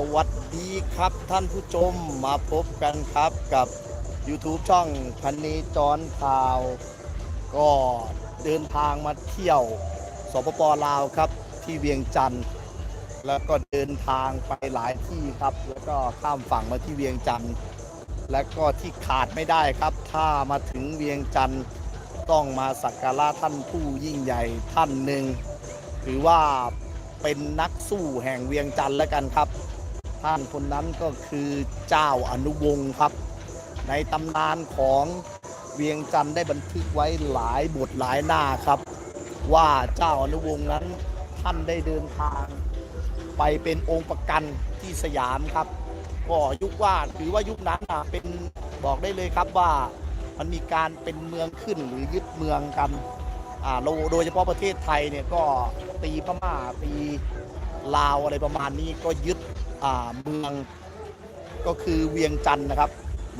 สวัสดีครับท่านผู้ชมมาพบกันครับกับ YouTube ช่องพันนีจรข่าว ก็เดินทางมาเที่ยวสปปลาวครับที่เวียงจันทร์แล้วก็เดินทางไปหลายที่ครับ แล้วก็ข้ามฝั่งมาที่เวียงจันทร์และก็ที่ขาดไม่ได้ครับ ถ้ามาถึงเวียงจันทร์ต้องมาสักการะท่านผู้ยิ่งใหญ่ท่านหนึ่งถือว่าเป็นนักสู้แห่งเวียงจันทร์แล้วกันครับ ท่านคนนั้นก็คือเจ้าอนุวงศ์ครับ ในตำนานของเวียงจันทร์ได้บันทึกไว้หลายบทหลายหน้าครับ ว่าเจ้าอนุวงศ์นั้นท่านได้เดินทาง ไปเป็นองค์ประกันที่สยามครับ ก็ยุคว่าถือว่ายุคนั้นนะเป็นบอกได้เลยครับว่ามันมีการเป็นเมืองขึ้นหรือยึดเมืองกันอ่าโดโดยเฉพาะประเทศไทยเนี่ยก็ตีพม่าตีลาวอะไรประมาณนี้ก็ยึด เมืองก็คือเวียงจันทร์นะครับ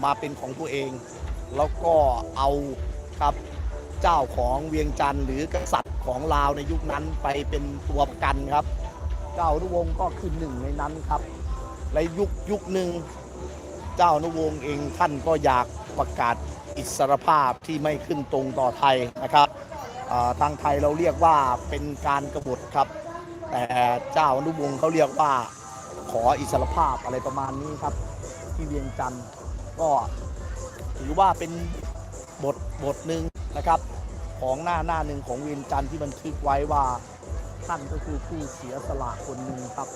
มาเป็นของตัวเอง แล้วก็เอาครับเจ้าของเวียงจันทร์หรือกษัตริย์ของลาวในยุคนั้นไปเป็นตัวประกันครับ เจ้าอนุวงศ์ก็คือหนึ่งในนั้นครับและยุคยุคหนึ่งเจ้าอนุวงศ์เองท่านก็อยากประกาศอิสรภาพที่ไม่ขึ้นตรงต่อไทยนะครับทางไทยเราเรียกว่าเป็นการกบฏครับ แต่เจ้าอนุวงศ์เขาเรียกว่า ออิสรภาพอะไรประมาณนี้ครับ ที่เวียงจันทร์ก็ถือว่าเป็นบทบทหนึ่งนะครับ ของหน้าหน้าหนึ่งของเวียงจันทร์ที่บันทึกไว้ว่าท่านก็คือผู้เสียสละคนหนึ่งครับ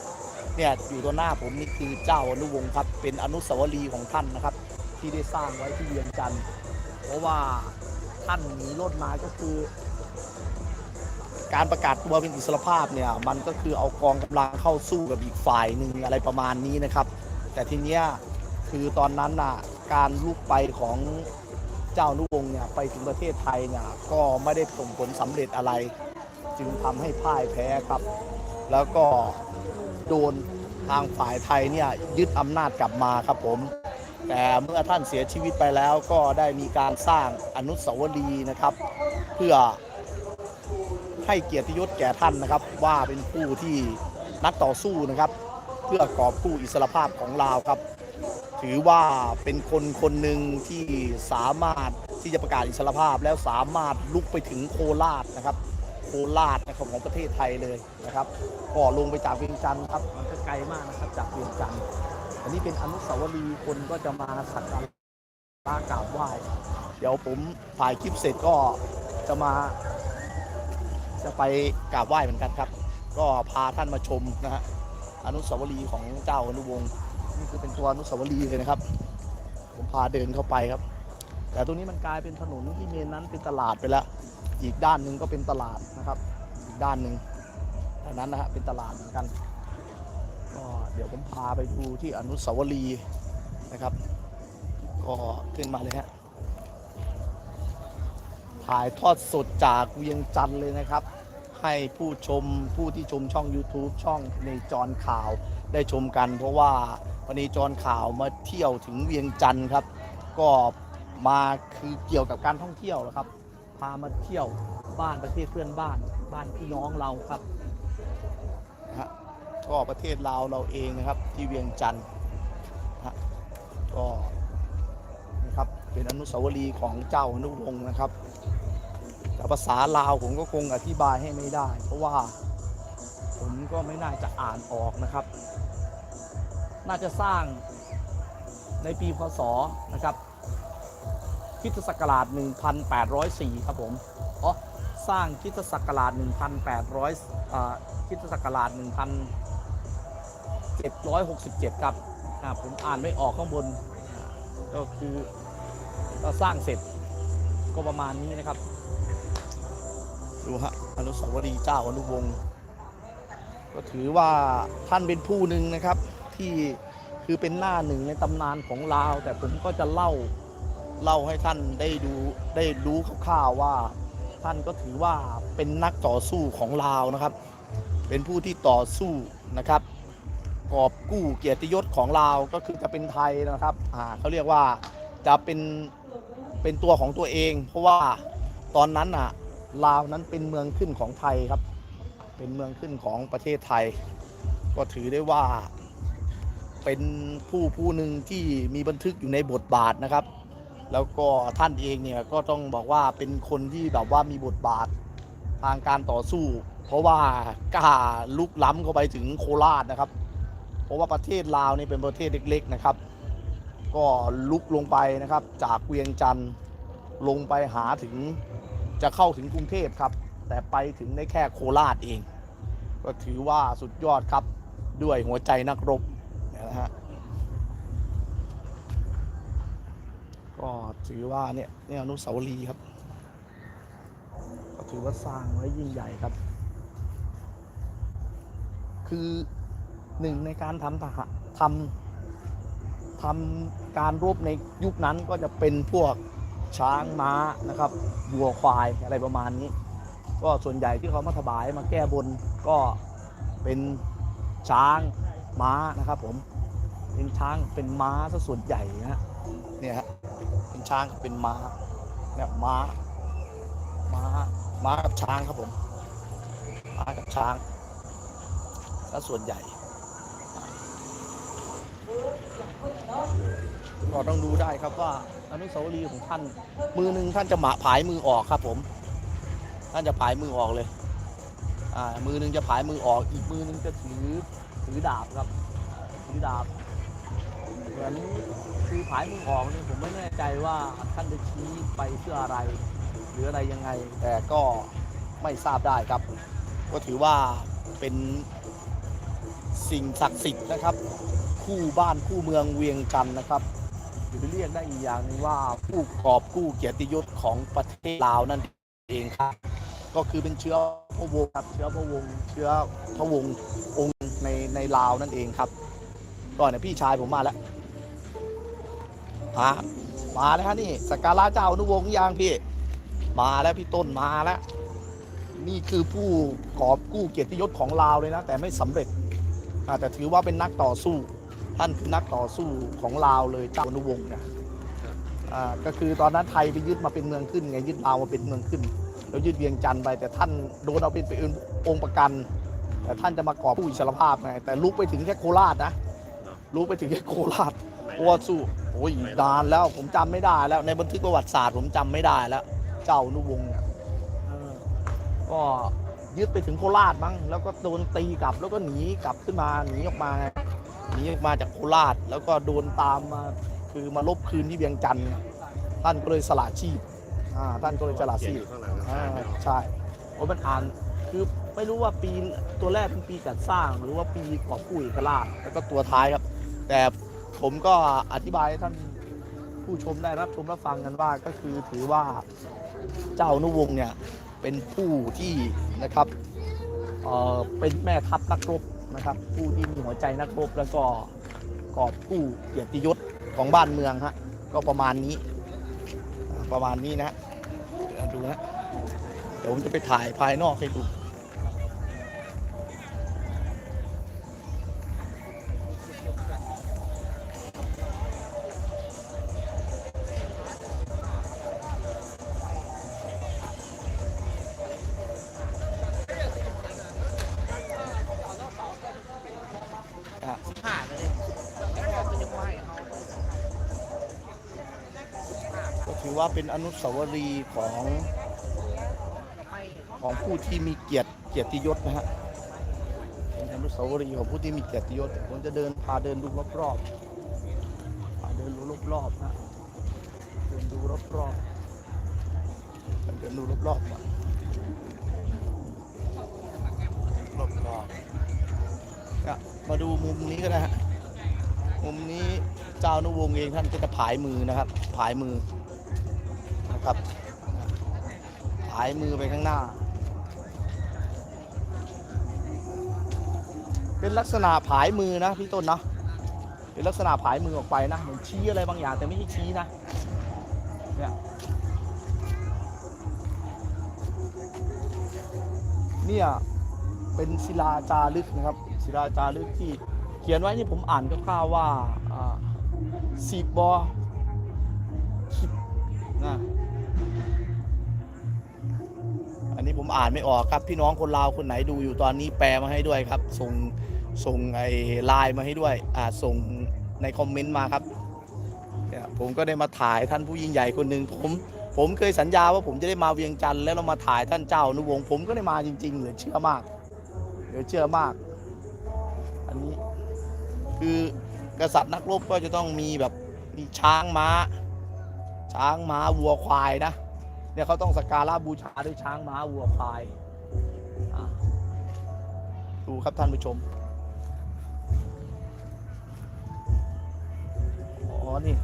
เนี่ยอยู่ตัวหน้าผมนี่คือเจ้าอนุวงศ์ครับ เป็นอนุสาวรีย์ของท่านนะครับ ที่ได้สร้างไว้ที่เวียงจันทร์เพราะว่าท่านหนีรถมาก็คือ การประกาศตัวเป็นอิสรภาพเนี่ยมันก็คือเอากองกำลังเข้าสู้กับอีกฝ่ายหนึ่งอะไรประมาณนี้นะครับ แต่ทีเนี้ยคือตอนนั้นน่ะการลุกไปของเจ้านุวงศ์เนี่ยไปถึงประเทศไทยเนี่ยก็ไม่ได้ส่งผลสำเร็จอะไร จึงทำให้พ่ายแพ้ครับ แล้วก็โดนทางฝ่ายไทยเนี่ยยึดอำนาจกลับมาครับผม แต่เมื่อท่านเสียชีวิตไปแล้วก็ได้มีการสร้างอนุสาวรีย์นะครับ เพื่อ ให้เกียรติยศแก่ท่านนะครับ ว่าเป็นผู้ที่นักต่อสู้นะครับ เพื่อกอบกู้อิสรภาพของลาวครับ ถือว่าเป็นคนคนหนึ่งที่สามารถที่จะประกาศอิสรภาพแล้วสามารถลุกไปถึงโคราชนะครับ โคราชนะครับของประเทศไทยเลยนะครับก็ลงไปจากเวียงจันทร์ครับมันก็ไกลมากนะครับจากเวียงจันทร์อันนี้เป็นอนุสาวรีย์คนก็จะมาสักการะกราบไหว้เดี๋ยวผมถ่ายคลิปเสร็จก็จะมา จะไปกราบไหว้เหมือนกันครับ ก็พาท่านมาชมนะฮะอนุสาวรีย์ของเจ้าอนุวงศ์นี่คือเป็นตัวอนุสาวรีย์เลยนะครับ ผมพาเดินเข้าไปครับ แต่ตรงนี้มันกลายเป็นถนนที่เมนนั้นเป็นตลาดไปแล้ว อีกด้านหนึ่งก็เป็นตลาดนะครับ อีกด้านหนึ่งด้านั้นนะฮะเป็นตลาดเหมือนกันก็เดี๋ยวผมพาไปดูที่อนุสาวรีย์นะครับ ก็ขึ้นมาเลยฮะ ถ่ายทอดสดจากเวียงจันทร์เลยนะครับ ให้ผู้ชมผู้ที่ชมช่อง YouTube ช่องในจรข่าวได้ชมกัน เพราะว่าวันนี้จรข่าวมาเที่ยวถึงเวียงจันทร์ครับ ก็มาคือเกี่ยวกับการท่องเที่ยวนะครับ พามาเที่ยวบ้านประเทศเพื่อนบ้าน บ้านพี่น้องเราครับก็ประเทศลาวเราเองนะครับที่เวียงจันทร์ก็นะครับเป็นอนุสาวรีย์ของเจ้าอนุวงศ์นะครับ แต่ภาษาลาวผมก็คงอธิบายให้ไม่ได้ เพราะว่าผมก็ไม่น่าจะอ่านออกนะครับ น่าจะสร้างในปีพศนะครับคริสตศักราช 1804 ครับผมอ๋อสร้างคริสตศักราช 1800อ่าคริสตศักราช 1767 ครับอ่าผมอ่านไม่ออกข้างบน ก็คือก็สร้างเสร็จก็ประมาณนี้นะครับ ดูฮะอนุสาวรีย์เจ้าอนุวงศ์ก็ถือว่าท่านเป็นผู้หนึ่งนะครับ ที่คือเป็นหน้าหนึ่งในตำนานของลาว แต่ผมก็จะเล่าเล่าให้ท่านได้ดูได้รู้คร่าวๆว่า ท่านก็ถือว่าเป็นนักต่อสู้ของลาวนะครับ เป็นผู้ที่ต่อสู้นะครับ กอบกู้เกียรติยศของลาวก็คือจะเป็นไทยนะครับอ่าเขาเรียกว่าจะเป็นเป็นตัวของตัวเอง เพราะว่าตอนนั้นอะ ลาวนั้นเป็นเมืองขึ้นของไทยครับ เป็นเมืองขึ้นของประเทศไทย ก็ถือได้ว่าเป็นผู้ผู้หนึ่งที่มีบันทึกอยู่ในบทบาทนะครับ แล้วก็ท่านเองเนี่ยก็ต้องบอกว่าเป็นคนที่แบบว่ามีบทบาททางการต่อสู้ เพราะว่ากล้าลุกล้ำเข้าไปถึงโคราชนะครับ เพราะว่าประเทศลาวนี่เป็นประเทศเล็ก ๆนะครับ ก็ลุกลงไปนะครับจากเวียงจันทร์ลงไปหาถึง จะเข้าถึงกรุงเทพครับ แต่ไปถึงได้แค่โคราชเอง ก็ถือว่าสุดยอดครับด้วยหัวใจนักรบนะฮะก็ถือว่าเนี่ยเนี่ยอนุสาวรีย์ครับ ก็ถือว่าสร้างไว้ยิ่งใหญ่ครับ คือหนึ่งในการทำทหารทำทำการรบในยุคนั้นก็จะเป็นพวก ช้างม้านะครับวัวควายอะไรประมาณนี้ ก็ส่วนใหญ่ที่เขามาถวายมาแก้บนก็เป็นช้างม้านะครับผมเป็นช้างเป็นม้าซะส่วนใหญ่นะฮะเนี่ยฮะเป็นช้างกับเป็นม้าเนี่ยม้าม้าม้ากับช้างครับผมม้ากับช้างซะส่วนใหญ่ก็ต้องดูได้ครับว่า อนุสาวรีย์ของท่าน มือหนึ่งท่านจะหมาผายมือออกครับผม ท่านจะผายมือออกเลย อ่า มือหนึ่งจะผายมือออก อีกมือหนึ่งจะถือถือดาบครับ ถือดาบ เหมือนคือผายมือออกนี่ผมไม่แน่ใจว่าท่านจะชี้ไปเพื่ออะไร หรืออะไรยังไง แต่ก็ไม่ทราบได้ครับ ก็ถือว่าเป็นสิ่งศักดิ์สิทธิ์นะครับ คู่บ้านคู่เมืองเวียงจันทร์นะครับ หรือเรียกได้อีกอย่างหนึงว่าผู้กอบกู้เกียรติยศของประเทศลาวนั่นเองครับ ก็คือเป็นเชื้อพระวงศ์ครับเชื้อพระวงศ์เชื้อพระวงศ์องค์ในในลาวนั่นเองครับก็เนี่ยพี่ชายผมมาแล้วมามาแล้วฮะนี่สกการะเจ้าอนุวงศ์ยังพี่ มาแล้วพี่ต้นมาแล้ว นี่คือผู้กอบกู้เกียรติยศของลาวเลยนะ แต่ไม่สำเร็จแต่ถือว่าเป็นนักต่อสู้ ท่านนักต่อสู้ของลาวเลยเจ้าอนุวงศ์เนี่ยอ่าก็คือตอนนั้นไทยไปยึดมาเป็นเมืองขึ้นไงยึดลาวมาเป็นเมืองขึ้นแล้วยึดเวียงจันทร์ไปแต่ท่านโดนเอาเป็นเป็นองค์ประกัน แต่ท่านจะมากอบผู้อิสรภาพไงแต่ลุกไปถึงแค่โคราชนะลุกไปถึงแค่โคราชเพราะว่าสู้โอ้ยนานแล้วผมจำไม่ได้แล้วในบันทึกประวัติศาสตร์ผมจำไม่ได้แล้ว เจ้าอนุวงศ์เนี่ยก็ยึดไปถึงโคราชมั้งแล้วก็โดนตีกลับแล้วก็หนีกลับขึ้นมาหนีออกมาไง หนีออกมาจากโคราช แล้วก็โดนตามมาคือมาลบคืนที่เวียงจันทร์ท่านก็เลยสละชีพอ่าท่านก็เลยสละชีพอ่าใช่เพราะมันอ่านคือไม่รู้ว่าปีตัวแรกเป็นปีจัดสร้าง หรือว่าปีกอบกู้เอกราชแล้วก็ตัวท้ายครับ แต่ผมก็อธิบายให้ท่านผู้ชมได้รับชมรับฟังกันว่าก็คือถือว่าเจ้าอนุวงศ์เนี่ยเป็นผู้ที่นะครับเอ่อเป็นแม่ทัพนักรบ นะครับ ผู้ที่มีหัวใจนักรบแล้วก็กอบกู้เกียรติยศของบ้านเมืองฮะก็ประมาณนี้ ประมาณนี้นะฮะเดี๋ยวดูนะเดี๋ยวผมจะไปถ่ายภายนอกให้ดู ว่าเป็นอนุสาวรีย์ของของผู้ที่มีเกียรติเกียรติยศนะฮะเป็นอนุสาวรีย์ของผู้ที่มีเกียรติยศผมจะเดินพาเดินดูรอบๆพาเดินดูรอบๆนะเดินดูรอบๆเดินดูรอบๆก่อนรอบๆเนี่ยมาดูมุมนี้ก็ได้ฮะมุมนี้เจ้านุวงศ์เองท่านก็จะผายมือนะครับ ผายมือ ครับผายมือไปข้างหน้า เป็นลักษณะผายมือนะพี่ต้นเนาะเป็นลักษณะผายมือออกไปนะเหมือนชี้อะไรบางอย่างแต่ไม่ใช่ชี้นะเนี่ยเนี่ยเป็นศิลาจารึกนะครับศิลาจารึกที่เขียนไว้นี่ผมอ่านคร่าวๆว่าอ่าสีบบอคิดนะ นี้ผมอ่านไม่ออกครับ พี่น้องคนลาวคนไหนดูอยู่ตอนนี้แปลมาให้ด้วยครับ ส่งส่งไอ้ไลน์มาให้ด้วย อ่าส่งในคอมเมนต์มาครับเนี่ยผมก็ได้มาถ่ายท่านผู้ยิ่งใหญ่คนหนึ่งผมผมเคยสัญญาว่าผมจะได้มาเวียงจันทร์แล้วเรามาถ่ายท่านเจ้าอนุวงศ์ผมก็ได้มาจริงๆเหลือเชื่อมากเหลือเชื่อมาก อันนี้คือกษัตริย์นักรบก็จะต้องมีแบบมีช้างม้า ช้างม้าวัวควายนะ เนี่ยเขาต้องสักการะบูชาด้วยช้างม้าวัวควายอ่ดูครับท่านผู้ชมอ๋อนี่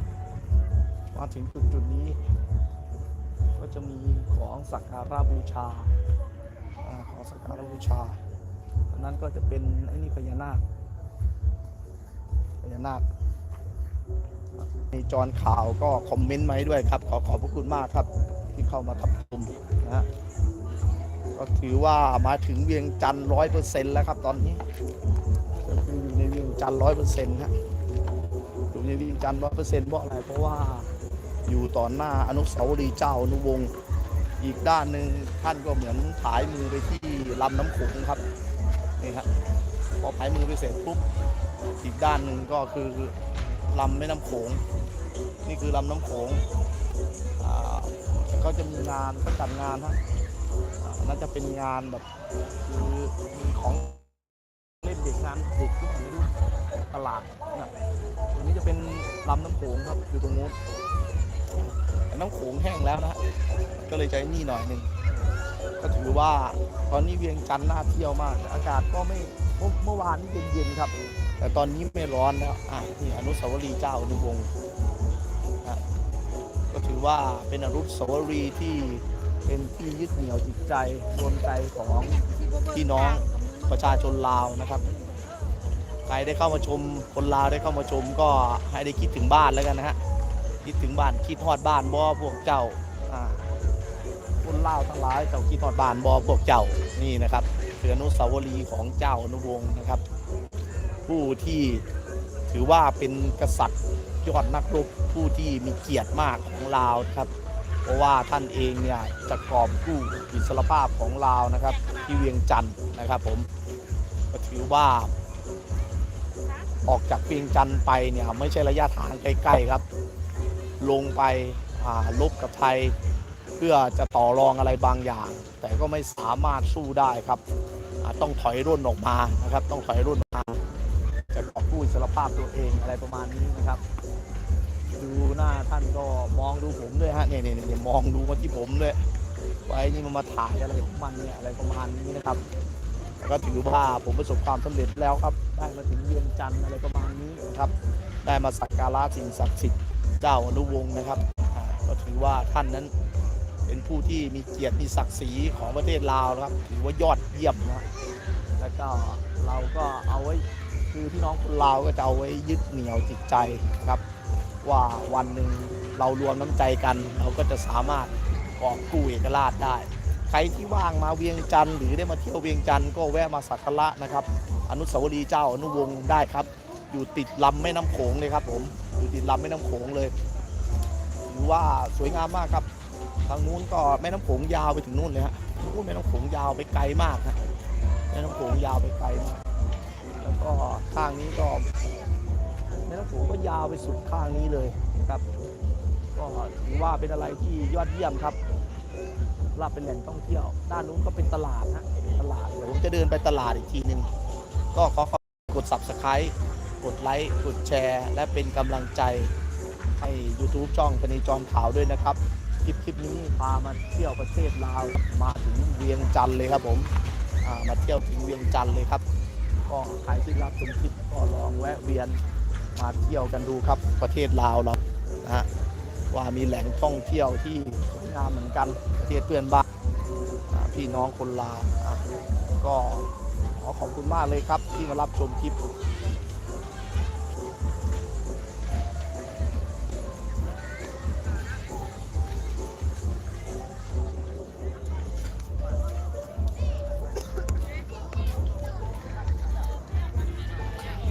มาถึงจุดจุดนี้ ก็จะมีของสักการะบูชาอของสักการะบูชาอันนั้นก็จะเป็นไอ้นี่พญานาคพญานาคมีจอนข่าวก็คอมเมนต์มาให้ด้วยครับ ขอขอบพระคุณมากครับ ที่เข้ามาทับชมนะฮะก็ถือว่ามาถึงเวียงจันทร์ร้อยเปอร์เซ็นต์แล้วครับตอนนี้ก็คืออยู่ในเวียงจันทร์ร้อยเปอร์เซ็นต์ฮะอยู่ในวิ่งจันทร้อยเปอร์เซ็นต์เพราะอะไรเพราะว่าอยู่ต่อหน้าอนุสาวรีย์เจ้าอนุวงศ์อีกด้านหนึ่งท่านก็เหมือนผายมือไปที่ลำน้ำโขงครับนี่ฮะพอผายมือไปเสร็จปุ๊บอีกด้านหนึ่งก็คือลำแม่น้ำโขงนี่คือลำน้ำโขง อ่าก็จะมีงานก็จัดงานฮะน่าจะเป็นงานแบบคือมีของเล่นเด็กงานเด็กที่ผมไม่ตลาดนะตรงนี้จะเป็นลำน้ำโขงครับอยู่ตรงนู้นน้ำโขงแห้งแล้วนะ ก็เลยใจนี่หน่อยหนึ่งก็ถือว่าตอนนี้เวียงจันทร์น่าเที่ยวมาก อากาศก็ไม่เมื่อวานนี้เย็นๆครับ แต่ตอนนี้ไม่ร้อนแล้วอะนี่อนุสาวรีย์เจ้าอนุวงศ์ ก็ถือว่าเป็นอนุสาวรีย์ที่เป็นที่ยึดเหนี่ยวจิตใจรวมใจของพี่น้องประชาชนลาวนะครับ ใครได้เข้ามาชมคนลาวได้เข้ามาชมก็ให้ได้คิดถึงบ้านแล้วกันนะฮะคิดถึงบ้านคิดฮอดบ้านบ่พวกเจ้าอ่าคนลาวทั้งหลายเจ้าคิดฮอดบ้านบ่พวกเจ้านี่นะครับคืออนุสาวรีย์ของเจ้าอนุวงศ์นะครับ ผู้ที่ถือว่าเป็นกษัตริย์ ยอดนักรบผู้ที่มีเกียรติมากของลาวนะครับ เพราะว่าท่านเองเนี่ยจะกอบกู้อิสรภาพของลาวนะครับ ที่เวียงจันทร์นะครับผมก็ถือว่าออกจากเวียงจันทร์ไปเนี่ยไม่ใช่ระยะทางใกล้ๆครับ ลงไปลบกับไทย เพื่อจะต่อรองอะไรบางอย่าง แต่ก็ไม่สามารถสู้ได้ครับต้องถอยร่นออกมานะครับ ต้องถอยร่นมาจะกอบกู้อิสรภาพตัวเองอะไรประมาณนี้นะครับ ดูหน้าท่านก็มองดูผมด้วยฮะเนี่ยเนี่ยเนี่ยมองดูมาที่ผมด้วยไว้นี่มันมาถ่ายอะไรของมันเนี่ยอะไรประมาณนี้นะครับแล้วก็ถือว่าผมประสบความสำเร็จแล้วครับ ได้มาถึงเวียงจันทร์อะไรประมาณนี้นะครับ ได้มาสักการะสิ่งศักดิ์สิทธิ์เจ้าอนุวงศ์นะครับ ก็ถือว่าท่านนั้นเป็นผู้ที่มีเกียรติมีศักดิ์ศรีของประเทศลาวนะครับ ถือว่ายอดเยี่ยมนะแล้วก็เราก็เอาไว้คือพี่น้องคนลาวก็จะเอาไว้ยึดเหนี่ยวจิตใจครับ ว่าวันหนึ่งเรารวมน้ำใจกัน เราก็จะสามารถกอบกู้เอกราชได้ ใครที่ว่างมาเวียงจันทร์หรือได้มาเที่ยวเวียงจันทร์ก็แวะมาสักการะนะครับ อนุสาวรีย์เจ้าอนุวงศ์ได้ครับ อยู่ติดลำแม่น้ำโขงเลยครับผมอยู่ติดลำแม่น้ำโขงเลยถือว่าสวยงามมากครับ ทางนู้นก็แม่น้ำโขงยาวไปถึงนู่นเลยฮะนู้นแม่น้ำโขงยาวไปไกลมากฮะแม่น้ำโขงยาวไปไกลมาก แล้วก็ข้างนี้ก็ แม่น้ำโขงก็ยาวไปสุดข้างนี้เลยนะครับ ก็ถือว่าเป็นอะไรที่ยอดเยี่ยมครับลาบเป็นแหล่งท่องเที่ยว ด้านนู้นก็เป็นตลาดนะตลาดเดี๋ยวผมจะเดินไปตลาดอีกทีหนึ่งก็ขอขอกด subscribe กดไลค์กดแชร์ และเป็นกำลังใจให้ YouTube ช่องปณีจรข่าวด้วยนะครับ คลิปคลิปนี้พามาเที่ยวประเทศลาวมาถึงเวียงจันทร์เลยครับผมมาเที่ยวถึงเวียงจันทร์เลยครับ ก็ใครที่รับชมคลิปก็ลองแวะเวียน มาเที่ยวกันดูครับประเทศลาวเรานะฮะว่ามีแหล่งท่องเที่ยวที่สวยงามเหมือนกันประเทศเพื่อนบ้านพี่น้องคนลาวก็ขอขอบคุณมากเลยครับที่มารับชมคลิป